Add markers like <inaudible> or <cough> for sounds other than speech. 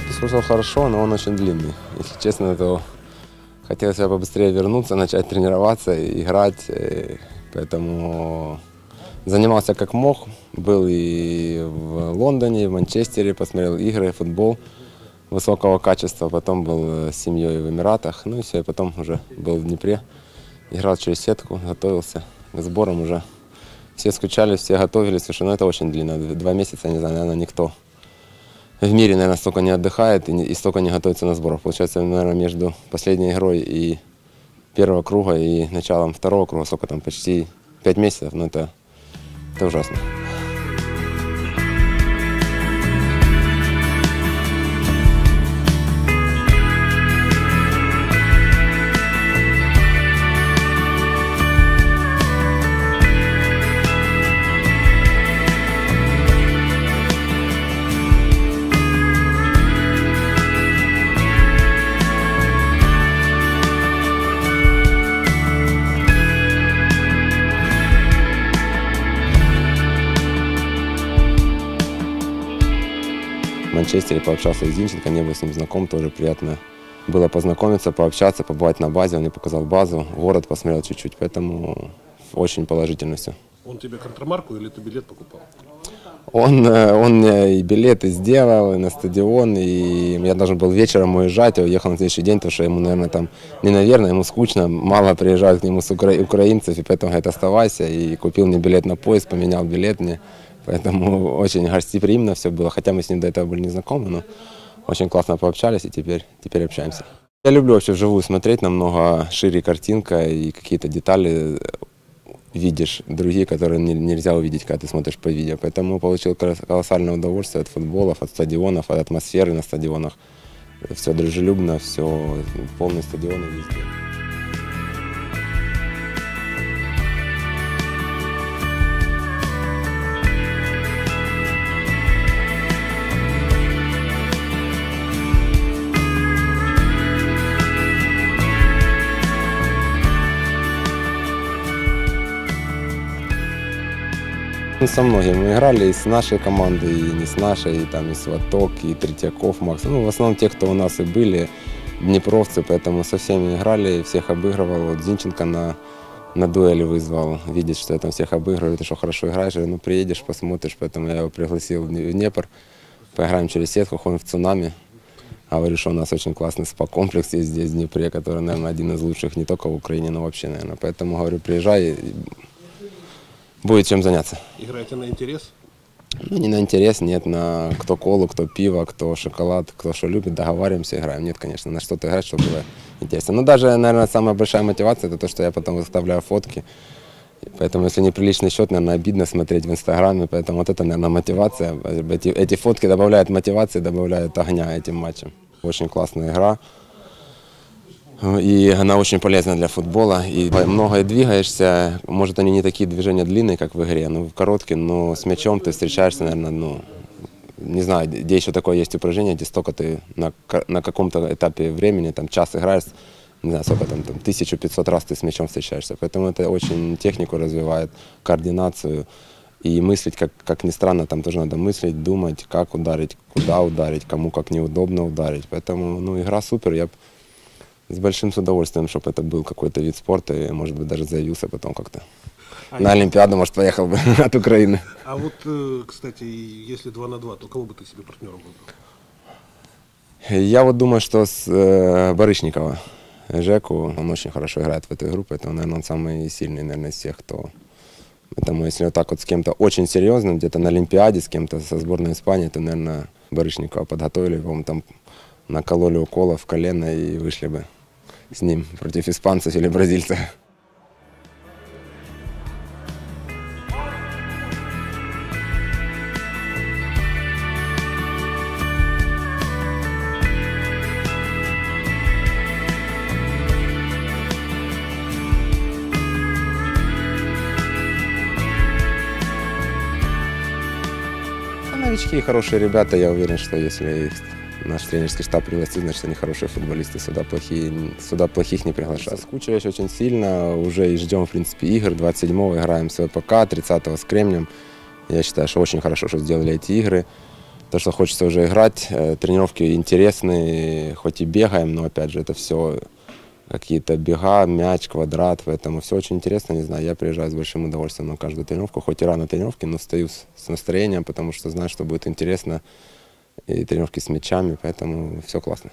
прошел хорошо, но он очень длинный. Если честно, то хотелось бы побыстрее вернуться, начать тренироваться играть. э, Поэтому занимался как мог. Был и в Лондоне, и в Манчестере, посмотрел игры, футбол высокого качества. Потом был э, с семьей в Эмиратах. Ну и все, и потом уже был в Днепре. Играл через сетку, готовился к сборам уже. Все скучали, все готовились. Слушай, ну это очень длинно. Два месяца, не знаю, наверное, никто в мире, наверное, столько не отдыхает и, не- и столько не готовится на сборах. Получается, наверное, между последней игрой и первого круга и началом второго круга, сколько там, почти пять месяцев, ну это, это ужасно. В Манчестере пообщался с Зинченко, не был с ним знаком, тоже приятно было познакомиться, пообщаться, побывать на базе, он мне показал базу, город посмотрел чуть-чуть, поэтому очень положительно все. Он тебе контрамарку или ты билет покупал? Он, э, он мне и билеты сделал, и на стадион, и я должен был вечером уезжать, я уехал на следующий день, потому что ему, наверное, там, не наверное, ему скучно, мало приезжают к нему с укра- украинцев, и поэтому говорит, оставайся, и купил мне билет на поезд, поменял билет мне, поэтому <laughs> очень гостеприимно все было, хотя мы с ним до этого были не знакомы, но очень классно пообщались, и теперь, теперь общаемся. Я люблю вообще вживую смотреть, намного шире картинка, и какие-то детали видишь другие, которые не- нельзя увидеть, когда ты смотришь по видео. Поэтому получил колоссальное удовольствие от футболов, от стадионов, от атмосферы на стадионах. Все дружелюбно, все полный стадион везде. Со многими мы играли и с нашей командой, и не с нашей, и там и Сваток, и Третьяков, Макс. Ну, в основном те, кто у нас и были, днепровцы, поэтому со всеми играли, всех обыгрывал. Вот Зинченко на, на дуэли вызвал, видит, что я там всех обыгрываю, ты что, хорошо играешь, ну, приедешь, посмотришь, поэтому я его пригласил в Днепр, поиграем через сетку, ходим в цунами. Говорю, что у нас очень классный спа-комплекс есть здесь, в Днепре, который, наверное, один из лучших не только в Украине, но вообще, наверное. Поэтому, говорю, приезжай, будет чем заняться. Играете на интерес? Ну, не на интерес, нет, на кто колу, кто пиво, кто шоколад, кто что любит, договариваемся, играем. Нет, конечно, на что-то играть, чтобы было интересно. Но даже, наверное, самая большая мотивация, это то, что я потом выставляю фотки. Поэтому, если неприличный счет, наверное, обидно смотреть в Инстаграме. Поэтому вот это, наверное, мотивация. Эти, эти фотки добавляют мотивации, добавляют огня этим матчам. Очень классная игра. И она очень полезна для футбола. И много и двигаешься. Может, они не такие движения длинные, как в игре, но короткие. Но с мячом ты встречаешься, наверное, ну, не знаю, где еще такое есть упражнение, где столько ты на, ка- на каком-то этапе времени, там час играешь, не знаю, сколько там, там 1500 раз ты с мячом встречаешься. Поэтому это очень технику развивает, координацию. И мыслить, как, как ни странно, там тоже надо мыслить, думать, как ударить, куда ударить, кому как неудобно ударить. Поэтому, ну, игра супер. Я б с большим с удовольствием, чтобы это был какой-то вид спорта, и, может быть, даже заявился потом как-то. На Олимпиаду, может, поехал бы <laughs> от Украины. А вот, э, кстати, если 2 на 2, то кого бы ты себе партнером выбрал? Я вот думаю, что с э, Барышникова, Жеку, он очень хорошо играет в эту игру, поэтому, наверное, он самый сильный, наверное, из всех, кто... Поэтому, если вот так вот с кем-то очень серьезным, где-то на Олимпиаде, с кем-то со сборной Испании, то, наверное, Барышникова подготовили, по-моему, там накололи укола в колено и вышли бы с ним против испанцев или бразильцев. А Новички хорошие ребята, я уверен, что если их наш тренерский штаб пригласит, значит они хорошие футболисты, сюда, плохие, сюда плохих не приглашают. Соскучились очень сильно, уже и ждем, в принципе, игр. 27-го играем с ВПК, 30-го с Кремнем. Я считаю, что очень хорошо, что сделали эти игры. то, что хочется уже играть. Э, Тренировки интересные, хоть и бегаем, но опять же это все какие-то бега, мяч, квадрат, поэтому все очень интересно, не знаю, я приезжаю с большим удовольствием на каждую тренировку, хоть и рано тренировки, но стою с настроением, потому что знаю, что будет интересно, и тренировки с мячами, поэтому все классно.